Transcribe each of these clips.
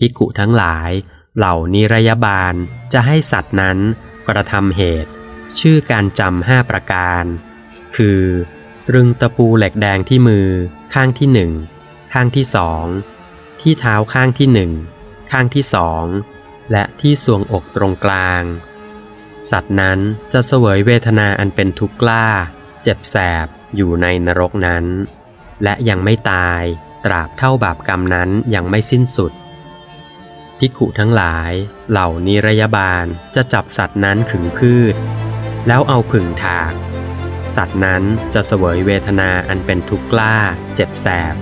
ภิกขุทั้งหลาย เหล่านิรยบาลจะให้สัตว์นั้นกระทำเหตุ ชื่อการจำห้าประการ คือ ตรึงตะปูเหล็กแดงที่มือ ข้างที่หนึ่งข้างที่สองที่เท้าข้างที่หนึ่งข้างที่สองและที่สวงอกตรงกลาง สัตว์นั้นจะเสวยเวทนาอันเป็นทุกข์กล้า เจ็บแสบอยู่ในนรกนั้น และยังไม่ตายตราบเท่าบาปกรรมนั้นยังไม่สิ้นสุด ภิกขุทั้งหลาย เหล่านิรยบาลจะจับสัตว์นั้นขึงพืช แล้วเอาผึ่งถาก สัตว์นั้นจะเสวยเวทนาอันเป็นทุกข์กล้า เจ็บแสบ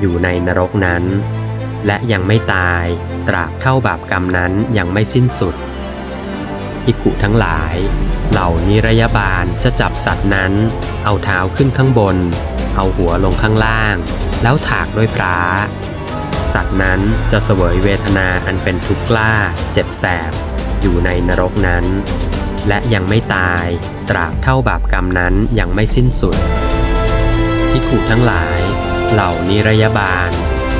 อยู่ในนรกนั้น และยังไม่ตายตราบเท่าบาปกรรมนั้นยังไม่สิ้นสุดภิกขุทั้งหลาย เหล่านิรยบาลจะจับสัตว์นั้น เอาเท้าขึ้นข้างบน เอาหัวลงข้างล่าง แล้วถากด้วยพร้า สัตว์นั้นจะเสวยเวทนาอันเป็นทุกข์กล้า เจ็บแสบ อยู่ในนรกนั้น และยังไม่ตาย ตราบเท่าบาปกรรมนั้นยังไม่สิ้นสุดภิกขุทั้งหลาย เหล่านิรยบาล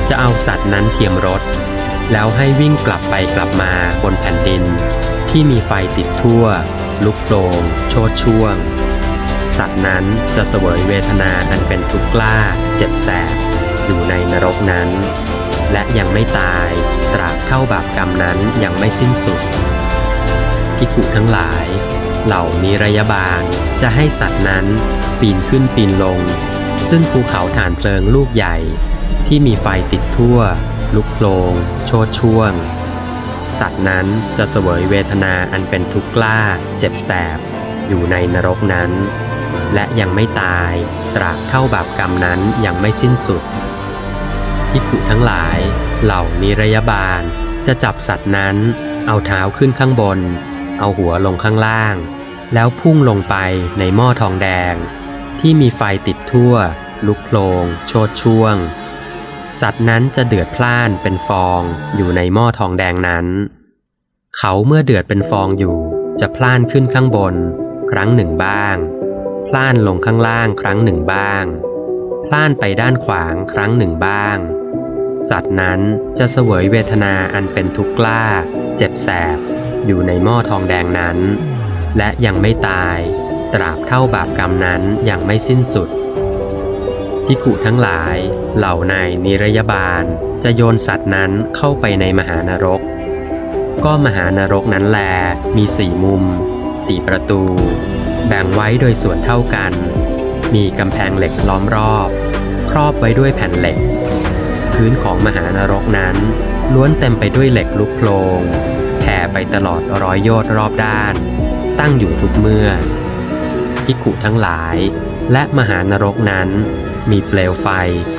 จะเอาสัตว์นั้นเทียมรถ แล้วให้วิ่งกลับไปกลับมาบนแผ่นดิน ที่มีไฟติดทั่ว ลุกโปรงโชดช่วง สัตว์นั้นจะเสวยเวทนาอันเป็นทุกข์กล้า เจ็บแสบอยู่ในนรกนั้น และยังไม่ตาย ตราบเท่าบาปกรรมนั้นยังไม่สิ้นสุดภิกุทั้งหลาย เหล่านิรยบาลจะให้สัตว์นั้น ปีนขึ้นปีนลง ซึ่งภูเขาฐานเพลิงลูกใหญ่ ที่มีไฟติดทั่ว ลุกโผลงโชดช่วง สัตว์นั้นจะเสวยเวทนาอันเป็นทุกข์กล้า เจ็บแสบ อยู่ในนรกนั้น และยังไม่ตาย ตราบเท่าบาปกรรมนั้นยังไม่สิ้นสุด ภิกขุทั้งหลาย เหล่านิรยบาล จะจับสัตว์นั้น เอาเท้าขึ้นข้างบน เอาหัวลงข้างล่าง แล้วพุ่งลงไปในหม้อทองแดง ที่มีไฟติดทั่ว ลุกโผลงโชดช่วง สัตว์นั้นจะเดือดพล่านเป็นฟองอยู่ในหม้อทองแดงนั้น เขาเมื่อเดือดเป็นฟองอยู่จะพล่านขึ้นข้างบน ครั้งหนึ่งบ้าง พล่านลงข้างล่างครั้งหนึ่งบ้าง พล่านไปด้านขวางครั้งหนึ่งบ้าง สัตว์นั้นจะเสวยเวทนาอันเป็นทุกข์กล้า เจ็บแสบ อยู่ในหม้อทองแดงนั้น และยังไม่ตาย ตราบเท่าบาปกรรมนั้นยังไม่สิ้นสุดภิกุทั้งหลายเหล่านายนิรยบาลจะโยนสัตว์นั้นเข้าไปในมหานรก ก็มหานรกนั้นแลมีสี่มุม สี่ประตู แบ่งไว้โดยส่วนเท่ากัน มีกำแพงเหล็กล้อมรอบ ครอบไว้ด้วยแผ่นเหล็ก พื้นของมหานรกนั้น ล้วนเต็มไปด้วยเหล็กลุกโพลงแผ่ไปตลอดร้อยโยชน์รอบด้าน ตั้งอยู่ทุกเมื่อภิกขุทั้งหลาย และมหานรกนั้น มีเปลวไฟ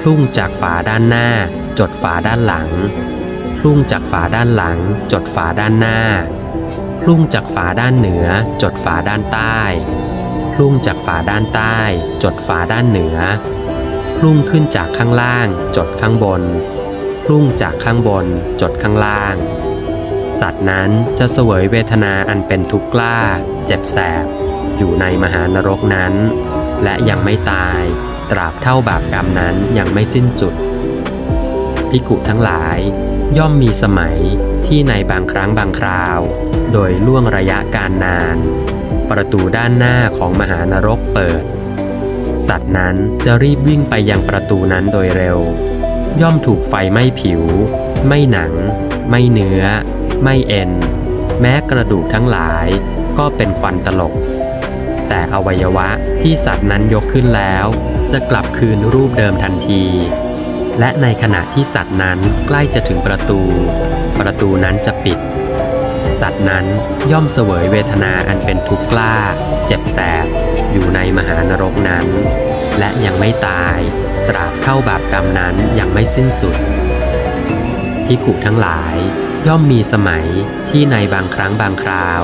พุ่งจากฝาด้านหน้า จดฝาด้านหลังพุ่งจากฝาด้านหลัง จดฝาด้านหน้าพุ่งจากฝาด้านเหนือ จดฝาด้านใต้ พุ่งจากฝาด้านใต้ จดฝาด้านเหนือพุ่งขึ้นจากข้างล่าง จดข้างบนพุ่งจากข้างบน จดข้างล่าง สัตว์นั้นจะเสวยเวทนาอันเป็นทุกข์กล้า เจ็บแสบ อยู่ในมหานรกนั้น และยังไม่ตาย ตราบเท่าบาปกรรมนั้นยังไม่สิ้นสุดภิกขุทั้งหลาย ย่อมมีสมัยที่ในบางครั้งบางคราว โดยล่วงระยะการนาน ประตูด้านหน้าของมหานรกเปิด สัตว์นั้นจะรีบวิ่งไปยังประตูนั้นโดยเร็ว ย่อมถูกไฟไหม้ผิว ไม่หนัง ไม่เนื้อ ไม่เอ็น แม้กระดูกทั้งหลายก็เป็นควันตลบแต่อวัยวะที่สัตว์นั้นยกขึ้นแล้ว จะกลับคืนรูปเดิมทันทีและในขณะที่สัตว์นั้นใกล้จะถึงประตู ประตูนั้นจะปิด สัตว์นั้นย่อมเสวยเวทนาอันเป็นทุกข์กล้า เจ็บแสบ อยู่ในมหานรกนั้น และยังไม่ตาย ตราบเท่าบาปกรรมนั้นยังไม่สิ้นสุดภิขุทั้งหลาย ย่อมมีสมัยที่ในบางครั้งบางคราว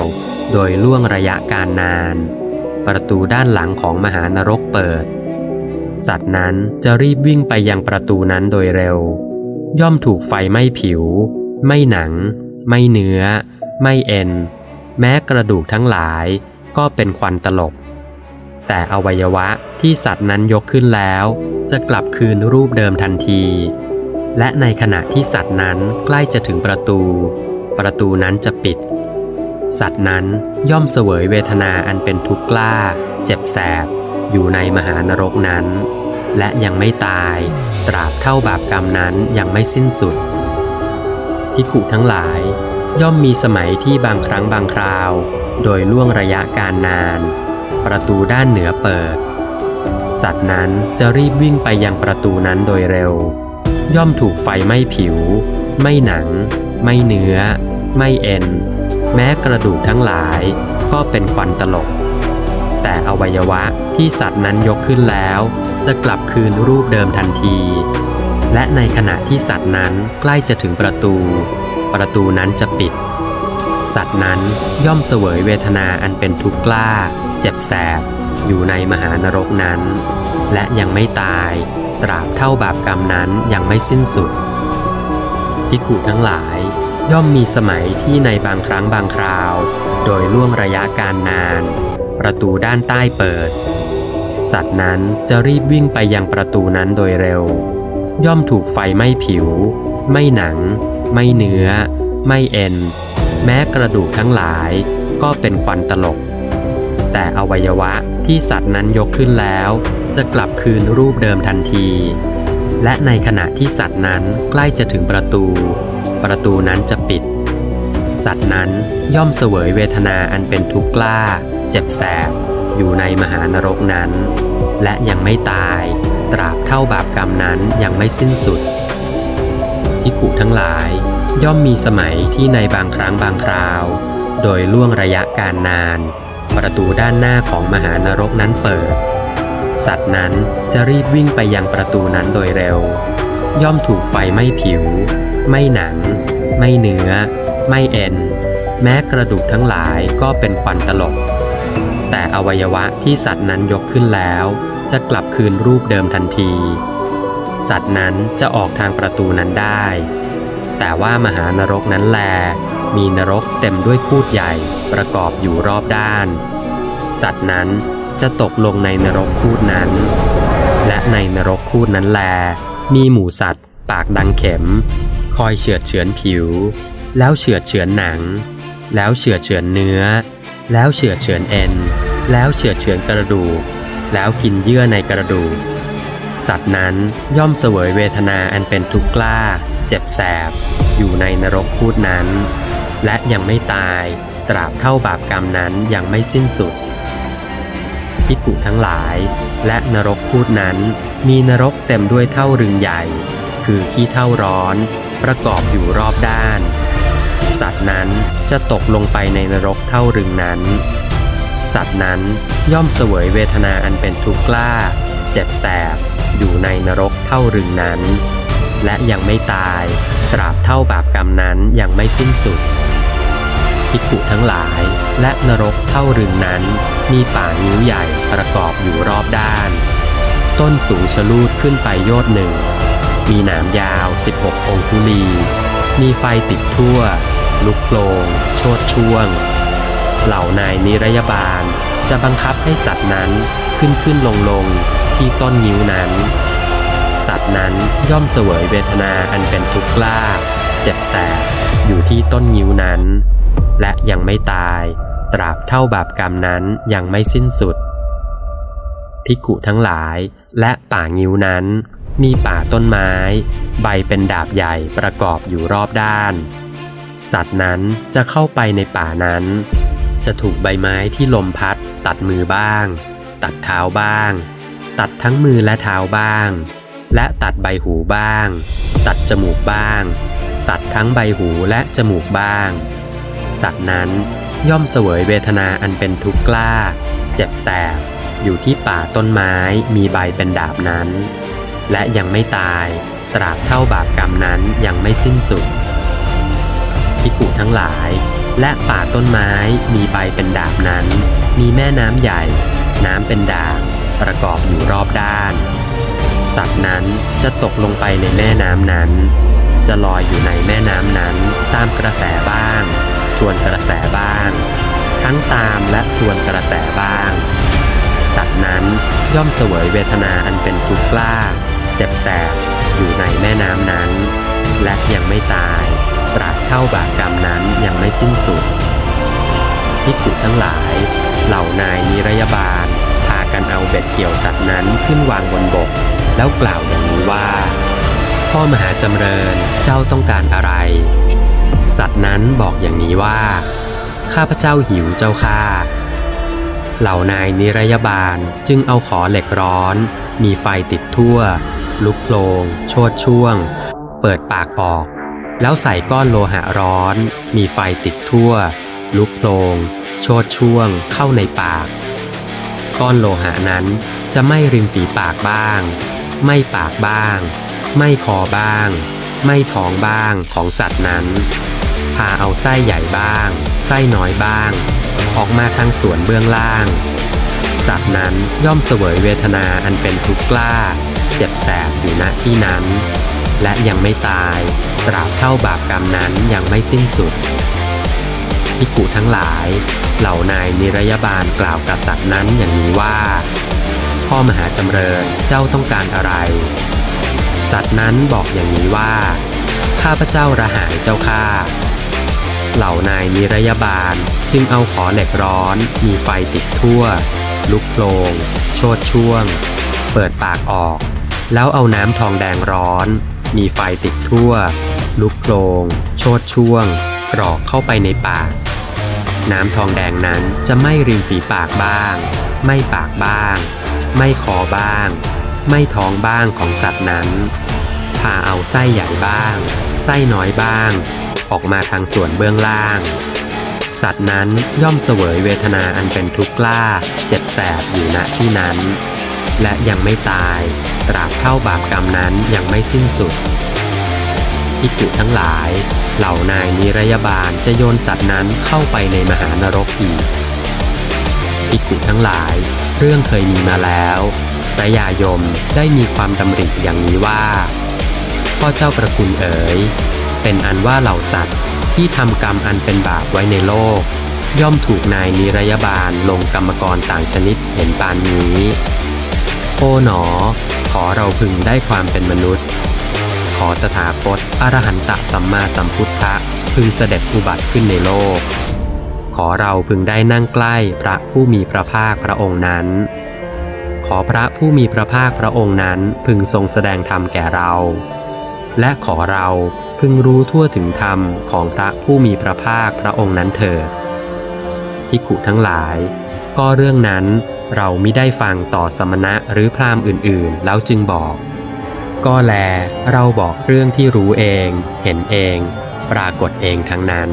โดยล่วงระยะการนาน ประตูด้านหลังของมหานรกเปิด สัตว์นั้นจะรีบวิ่งไปยังประตูนั้นโดยเร็ว ย่อมถูกไฟไหม้ผิว ไม่หนัง ไม่เนื้อ ไม่เอ็น แม้กระดูกทั้งหลายก็เป็นควันตลบ แต่อวัยวะที่สัตว์นั้นยกขึ้นแล้ว จะกลับคืนรูปเดิมทันที และในขณะที่สัตว์นั้นใกล้จะถึงประตู ประตูนั้นจะปิด สัตว์นั้นย่อมเสวยเวทนาอันเป็นทุกข์กล้า เจ็บแสบ อยู่ในมหานรกนั้น และยังไม่ตาย ตราบเท่าบาปกรรมนั้นยังไม่สิ้นสุดพิกุทั้งหลาย ย่อมมีสมัยที่บางครั้งบางคราว โดยล่วงระยะการนาน ประตูด้านเหนือเปิด สัตว์นั้นจะรีบวิ่งไปยังประตูนั้นโดยเร็ว ย่อมถูกไฟไหม้ผิว ไม่หนัง ไม่เนื้อ ไม่เอ็น แม้กระดูกทั้งหลาย ก็เป็นควันตลบแต่อวัยวะที่สัตว์นั้นยกขึ้นแล้ว จะกลับคืนรูปเดิมทันที และในขณะที่สัตว์นั้นใกล้จะถึงประตู ประตูนั้นจะปิด สัตว์นั้นย่อมเสวยเวทนาอันเป็นทุกข์กล้า เจ็บแสบ อยู่ในมหานรกนั้น และยังไม่ตาย ตราบเท่าบาปกรรมนั้นยังไม่สิ้นสุดพิกุทั้งหลาย ย่อมมีสมัยที่ในบางครั้งบางคราว โดยล่วงระยะการนาน ประตูด้านใต้เปิด สัตว์นั้นจะรีบวิ่งไปยังประตูนั้นโดยเร็ว ย่อมถูกไฟไหม้ผิว ไม่หนัง ไม่เนื้อ ไม่เอ็น แม้กระดูกทั้งหลาย ก็เป็นควันตลบแต่อวัยวะที่สัตว์นั้นยกขึ้นแล้ว จะกลับคืนรูปเดิมทันที และในขณะที่สัตว์นั้นใกล้จะถึงประตู ประตูนั้นจะปิด สัตว์นั้นย่อมเสวยเวทนาอันเป็นทุกข์กล้า เจ็บแสบอยู่ในมหานรกนั้น และยังไม่ตาย ตราบเท่าบาปกรรมนั้นยังไม่สิ้นสุด พิกุทั้งหลาย ย่อมมีสมัยที่ในบางครั้งบางคราว โดยล่วงระยะการนาน ประตูด้านหน้าของมหานรกนั้นเปิด สัตว์นั้นจะรีบวิ่งไปยังประตูนั้นโดยเร็ว ย่อมถูกไฟไม้ผิว ไม่หนัง ไม่เนื้อ ไม่เอ็น แม้กระดูกทั้งหลายก็เป็นควันตลบแต่อวัยวะที่สัตว์นั้นยกขึ้นแล้ว จะกลับคืนรูปเดิมทันที สัตว์นั้นจะออกทางประตูนั้นได้ แต่ว่ามหานรกนั้นแล มีนรกเต็มด้วยคูดใหญ่ประกอบอยู่รอบด้าน สัตว์นั้นจะตกลงในนรกคูดนั้น และในนรกคูดนั้นแล มีหมูสัตว์ ปากดังเข็ม คอยเฉือดเฉือนผิว แล้วเฉือดเฉือนหนัง แล้วเฉือดเฉือนเนื้อ แล้วเฉือดเฉือนเอ็น แล้วเฉือดเฉือนกระดูก แล้วกินเยื่อในกระดูก สัตว์นั้นย่อมเสวยเวทนาอันเป็นทุกข์กล้า เจ็บแสบ อยู่ในนรกพูดนั้น และยังไม่ตาย ตราบเท่าบาปกรรมนั้นยังไม่สิ้นสุดพิกุทั้งหลาย และนรกพูดนั้น มีนรกเต็มด้วยเท่ารึงใหญ่ คือขี้เท่าร้อน ประกอบอยู่รอบด้าน สัตว์นั้นจะตกลงไปในนรกเท่ารึงนั้น สัตว์นั้นย่อมเสวยเวทนาอันเป็นทุกข์กล้า เจ็บแสบ อยู่ในนรกเท่ารึงนั้น และยังไม่ตาย ตราบเท่าบาปกรรมนั้นยังไม่สิ้นสุดภิกขุทั้งหลาย และนรกเท่ารึงนั้น มีป่านิ้วใหญ่ประกอบอยู่รอบด้าน ต้นสูงชะลูดขึ้นไปโยอดหนึ่ง มีหนามยาว 16 องคุลี มีไฟติดทั่ว ลุกโปลงโชดช่วง เหล่านายนิรยบาลจะบังคับให้สัตว์นั้นขึ้นขึ้นลงลง ที่ต้นนิ้วนั้น สัตว์นั้นย่อมเสวยเวทนาอันเป็นทุกข์กล้า เจ็บแสบอยู่ที่ต้นนิ้วนั้น และยังไม่ตาย ตราบเท่าบาปกรรมนั้นยังไม่สิ้นสุดพิกุทั้งหลายและป่างิ้วนั้น มีป่าต้นไม้ ใบเป็นดาบใหญ่ประกอบอยู่รอบด้าน สัตว์นั้นจะเข้าไปในป่านั้น จะถูกใบไม้ที่ลมพัด ตัดมือบ้าง ตัดเท้าบ้าง ตัดทั้งมือและเท้าบ้าง และตัดใบหูบ้าง ตัดจมูกบ้าง ตัดทั้งใบหูและจมูกบ้าง สัตว์นั้นย่อมเสวยเวทนาอันเป็นทุกข์กล้า เจ็บแสบ อยู่ที่ป่าต้นไม้มีใบเป็นดาบนั้น และยังไม่ตาย ตราบเท่าบาปกรรมนั้นยังไม่สิ้นสุดพิกุทั้งหลาย และป่าต้นไม้มีใบเป็นดาบนั้น มีแม่น้ำใหญ่ น้ำเป็นดาบ ประกอบอยู่รอบด้าน สัตว์นั้นจะตกลงไปในแม่น้ำนั้น จะลอยอยู่ในแม่น้ำนั้นตามกระแสบ้าง ทวนกระแสบ้าง ทั้งตามและทวนกระแสบ้าง สัตว์นั้นย่อมเสวยเวทนาอันเป็นทุกข์กล้า เจ็บแสบอยู่ในแม่น้ำนั้น และยังไม่ตาย ตราบเท่าบาปกรรมนั้นยังไม่สิ้นสุดภิกขุทั้งหลาย เหล่านายนิรยาบาลากันเอาเบ็ดเกี่ยวสัตว์นั้นขึ้นวางบนบก แล้วกล่าวอย่างนี้ว่า พ่อมหาจำเริญเจ้าต้องการอะไร สัตว์นั้นบอกอย่างนี้ว่า ข้าพเจ้าหิวเจ้าข้าเหล่านายนิรยาบาลจึงเอาขอเหล็กร้อน มีไฟติดทั่ว ลุกโลง โชดช่วง เปิดปากออก แล้วใส่ก้อนโลหะร้อน มีไฟติดทั่ว ลุกโลง โชดช่วง เข้าในปาก ก้อนโลหะนั้น จะไม่ริมฝีปากบ้าง ไม่ปากบ้าง ไม่คอบ้าง ไม่ท้องบ้างของสัตว์นั้นพาเอาไส้ใหญ่บ้าง ไส้น้อยบ้าง ออกมาทางส่วนเบื้องล่าง สัตว์นั้นย่อมเสวยเวทนาอันเป็นทุกข์กล้า เจ็บแสบอยู่ณที่นั้น และยังไม่ตาย ตราบเท่าบาปกรรมนั้นยังไม่สิ้นสุด พิกุทั้งหลาย เหล่านายนิรยาบาลกล่าวกับสัตว์นั้นอย่างนี้ว่า พ่อมหาจำเริญเจ้าต้องการอะไร สัตว์นั้นบอกอย่างนี้ว่า ข้าพเจ้าระหายเจ้าข้าเหล่านายนิรยาบาลจึงเอาขอเหล็กร้อน มีไฟติดทั่ว ลุกโลงโชดช่วง เปิดปากออก แล้วเอาน้ำทองแดงร้อน มีไฟติดทั่ว ลุกโลงโชดช่วงกรอกเข้าไปในปาก น้ำทองแดงนั้นจะไม่ริมฝีปากบ้าง ไม่ปากบ้าง ไม่คอบ้าง ไม่ท้องบ้างของสัตว์นั้น พาเอาไส้ใหญ่บ้าง ไส้น้อยบ้าง ออกมาทางส่วนเบื้องล่าง สัตว์นั้นย่อมเสวยเวทนาอันเป็นทุกข์กล้า เจ็บแสบอยู่ณที่นั้น และยังไม่ตาย ตราบเท่าบาปกรรมนั้นยังไม่สิ้นสุดพิกุทั้งหลาย เหล่านายนิรยาบาลจะโยนสัตว์นั้นเข้าไปในมหานรกอีกพิกุทั้งหลาย เรื่องเคยมีมาแล้วพระยายมได้มีความดำริอย่างนี้ว่า พ่อเจ้าประคุณเอ๋ย เป็นอันว่าเหล่าสัตว์ที่ทำกรรมอันเป็นบาปไว้ในโลก ย่อมถูกนายนิรยาบาลลงกรรมกรต่างชนิดเห็นปานนี้ โอ๋หนอ ขอเราพึงได้ความเป็นมนุษย์ ตถาคตอรหันตสัมมาสัมพุทธะพึงเสด็จอุบัติขึ้นในโลก ขอเราพึงได้นั่งใกล้พระผู้มีพระภาคพระองค์นั้น ขอพระผู้มีพระภาคพระองค์นั้นพึงทรงแสดงธรรมแก่เรา และขอเราพึงรู้ทั่วถึงธรรมของพระผู้มีพระภาคพระองค์นั้นเถิดพิกุทั้งหลาย ก็เรื่องนั้นเราไม่ได้ฟังต่อสมณะหรือพราหมณ์อื่น ๆ แล้วจึงบอก ก็แลเราบอกเรื่องที่รู้เอง เห็นเอง ปรากฏเองทั้งนั้น